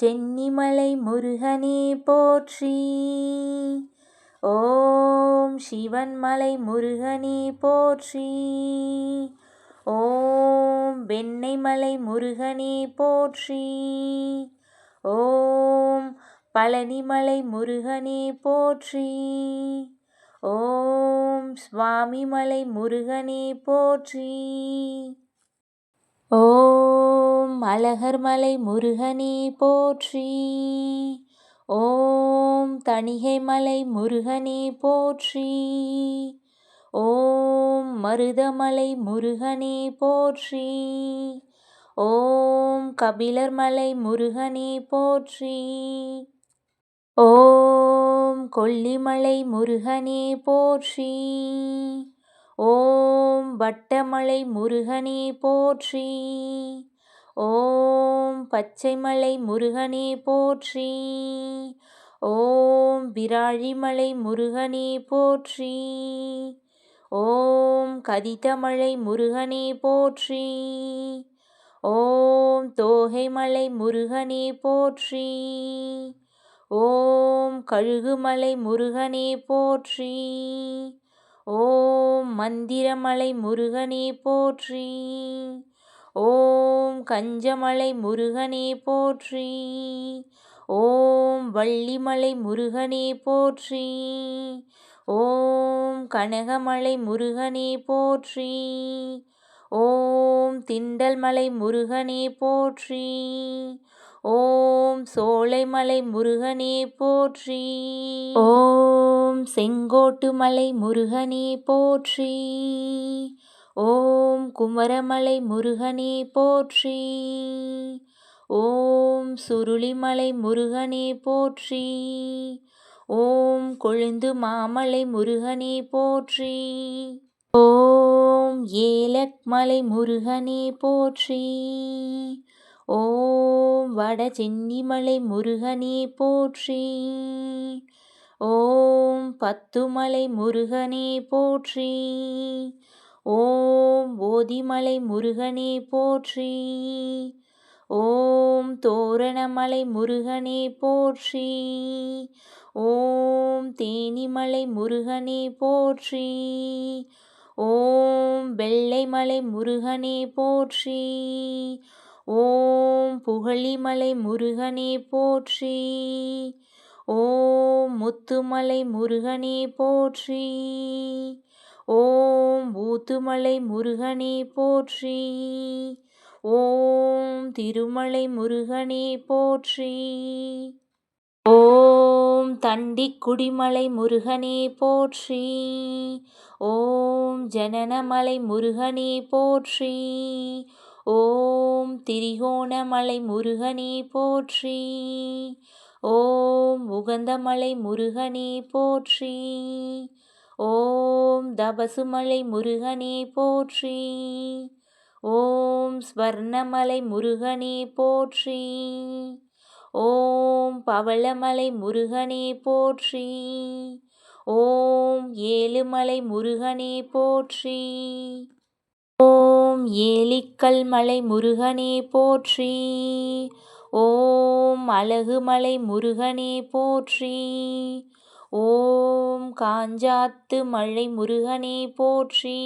சென்னிமலை முருகனே போற்றி. ஓம் சிவன்மலை முருகனே போற்றி. ஓம் வெண்ணெய்மலை முருகனே போற்றி. ஓம் பழனிமலை முருகனே போற்றி. ஓம் சுவாமிமலை முருகனே போற்றி. ஓம் அழகர்மலை முருகனே போற்றி. ஓம் தணிகைமலை முருகனே போற்றி. ஓம் மருதமலை முருகனே போற்றி. ஓம் கபிலர்மலை முருகனே போற்றி. ஓம் கொல்லிமலை முருகனே போற்றி. ஓம் வட்டமலை முருகனே போற்றி. ஓம் பச்சைமலை முருகனே போற்றி. ஓம் விராழிமலை முருகனே போற்றி. ஓம் கதித்தமலை முருகனே போற்றி. ஓம் தோகைமலை முருகனே போற்றி. ஓம் கழுகுமலை முருகனே போற்றி. ஓம் மந்திரமலை முருகனே போற்றி. ஓம் கஞ்சமலை முருகனே போற்றி. ஓம் வள்ளிமலை முருகனே போற்றி. ஓம் கனகமலை முருகனே போற்றி. ஓம் திண்டல்மலை முருகனே போற்றி. ஓம் சோலைமலை முருகனே போற்றி. ஓம் செங்கோட்டுமலை முருகனே போற்றி. ஓம் குமரமலை முருகனே போற்றி. ஓம் சுருளிமலை முருகனே போற்றி. ஓம் கொழுந்து மாமலை முருகனே போற்றி. ஓம் ஏலக்மலை முருகனே போற்றி. ஓம் வட சென்னிமலை முருகனே போற்றி. ஓம் பத்துமலை முருகனே போற்றி. ஓம் போதிமலை முருகனே போற்றி. ஓம் தோரணமலை முருகனே போற்றி. ஓம் தேனிமலை முருகனே போற்றி. ஓம் வெள்ளைமலை முருகனே போற்றி. ஓம் புகழிமலை முருகனே போற்றி. ஓம் முத்துமலை முருகனே போற்றி. ஓம் ஊத்துமலை முருகனே போற்றி. ஓம் திருமலை முருகனே போற்றி. ஓம் தண்டிக்குடிமலை முருகனே போற்றி. ஓம் ஜனனமலை முருகனே போற்றி. ஓம் திரிகோணமலை முருகனே போற்றி. ஓம் உகந்தமலை முருகனே போற்றி. ஓம் தபசுமலை முருகனே போற்றி. ஓம் ஸ்வர்ணமலை முருகனே போற்றி. ஓம் பவளமலை முருகனே போற்றி. ஓம் ஏழுமலை முருகனே போற்றி. ஓம் ஏலிக்கல் மலை முருகனே போற்றி. ஓம் அழகுமலை முருகனே போற்றி. ஓம் காஞ்சாத்து மழை முருகனே போற்றி.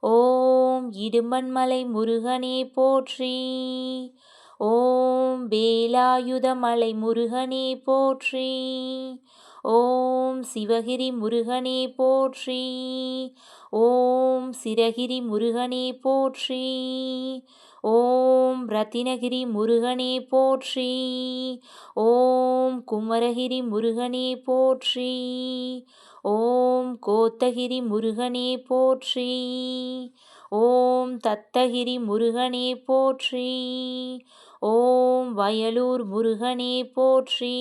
ஓம் இடுமன்மலை முருகனே போற்றி. ஓம் வேலாயுதமலை முருகனே போற்றி. ஓம் சிவகிரி முருகனே போற்றி. ஓம் சிரகிரி முருகனே போற்றி. ஓம் ரத்தினகிரி முருகனே போற்றி. ஓம் குமரகிரி முருகனே போற்றி. ஓம் கோத்தகிரி முருகனே போற்றி. ஓம் தத்தகிரி முருகனே போற்றி. ஓம் வயலூர் முருகனே போற்றி.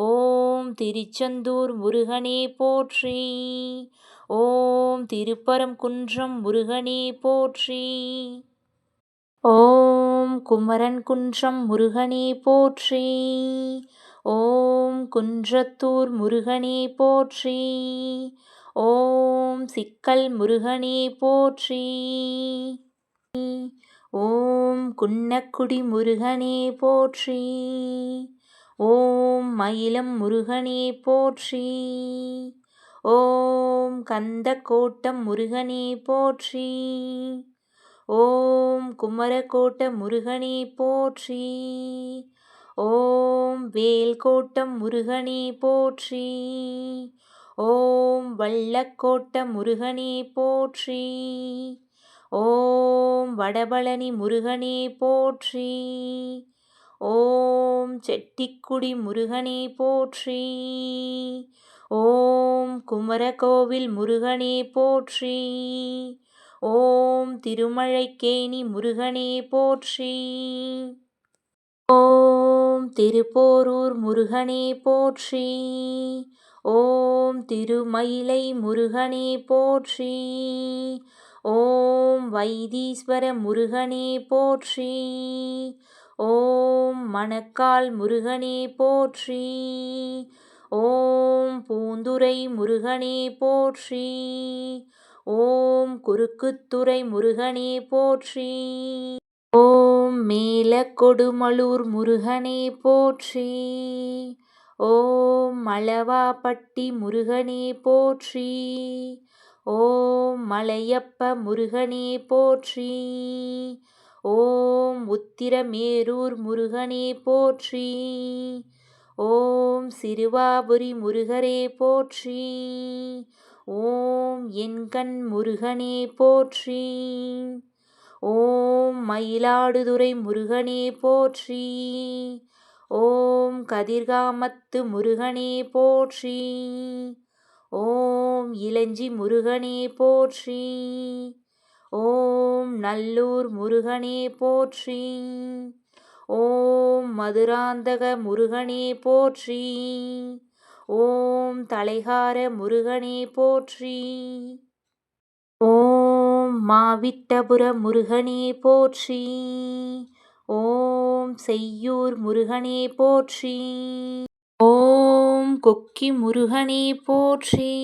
ஓம் திருச்செந்தூர் முருகனே போற்றி. ஓம் திருப்பரங்குன்றம் முருகனே போற்றி. ஓம் குமரன் குன்றம் முருகனே போற்றி. ஓம் குன்றத்தூர் முருகனே போற்றி. ஓம் சிக்கல் முருகனே போற்றி. ஓம் குன்னக்குடி முருகனே போற்றி. ஓம் மயிலம் முருகனே போற்றி. ஓம் கந்த கோட்டம் முருகனே போற்றி. ஓம் குமரக்கோட்ட முருகனே போற்றி. ஓம் வேல்கோட்டம் முருகனே போற்றி. ஓம் வள்ளக்கோட்ட முருகனே போற்றி. ஓம் வடபழனி முருகனே போற்றி. ஓம் செட்டிக்குடி முருகனே போற்றி. ஓம் குமரகோவில் முருகனே போற்றி. ஓம் திருமழைக்கேணி முருகனே போற்றி. ஓம் திருப்போரூர் முருகனே போற்றி. ஓம் திருமயிலை முருகனே போற்றி. ஓம் வைதீஸ்வர முருகனே போற்றி. ஓம் மணக்கால் முருகனே போற்றி. ஓம் பூந்துரை முருகனே போற்றி. ஓம் குறுக்குத்துறை முருகனே போற்றி. ஓம் மேலக்கொடுமலூர் முருகனே போற்றி. ஓம் மலவாப்பட்டி முருகனே போற்றி. ஓம் மலையப்ப முருகனே போற்றி. ஓம் உத்திரமேரூர் முருகனே போற்றி. ஓம் சிறுவாபுரி முருகரே போற்றி. ஓம் என்கண் முருகனே போற்றி. ஓம் மயிலாடுதுறை முருகனே போற்றி. ஓம் கதிர்காமத்து முருகனே போற்றி. ஓம் இளஞ்சி முருகனே போற்றி. நல்லூர் முருகனே போற்றி. ஓம் மதுராந்தக முருகனே போற்றி. ஓம் தலைகார முருகனே போற்றி. ஓம் மாவிட்டபுர முருகனே போற்றி. ஓம் செய்யூர் முருகனே போற்றி. ஓம் கொக்கி முருகனே போற்றி.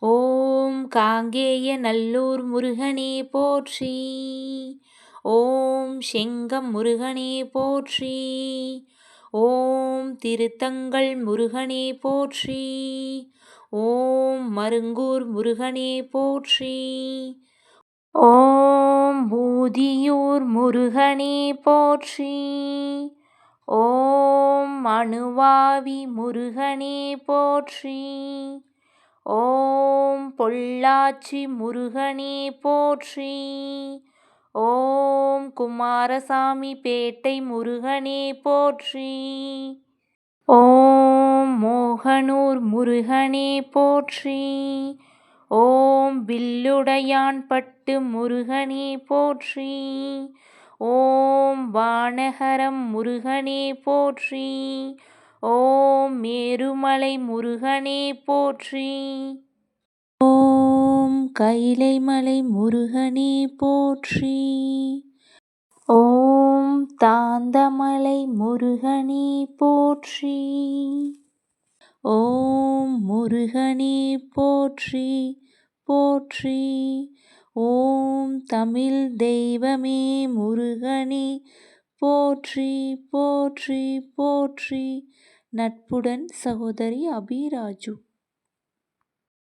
ஓம் காங்கேய நல்லூர் முருகனே போற்றி. ஓம் செங்கம் முருகனே போற்றி. ஓம் திருத்தங்கள் முருகனே போற்றி. ஓம் மருங்கூர் முருகனே போற்றி. ஓம் பூதியூர் முருகனே போற்றி. ஓம் அணுவாவி முருகனே போற்றி. ஓம் பொள்ளாச்சி முருகனே போற்றி. ஓம் குமாரசாமி பேட்டை முருகனே போற்றி. ஓம் மோகனூர் முருகனே போற்றி. ஓம் வில்லுடையான் பட்டு முருகனே போற்றி. ஓம் வானகரம் முருகனே போற்றி. ஓம் மேருமலை முருகனே போற்றி. ஓம் கைலைமலை முருகனே போற்றி. ஓம் தாந்தமலை முருகனே போற்றி. ஓம் முருகனே போற்றி போற்றி. ஓம் தமிழ் தெய்வமே முருகனே போற்றி போற்றி போற்றி. நட்புடன் சகோதரி அபிராஜு.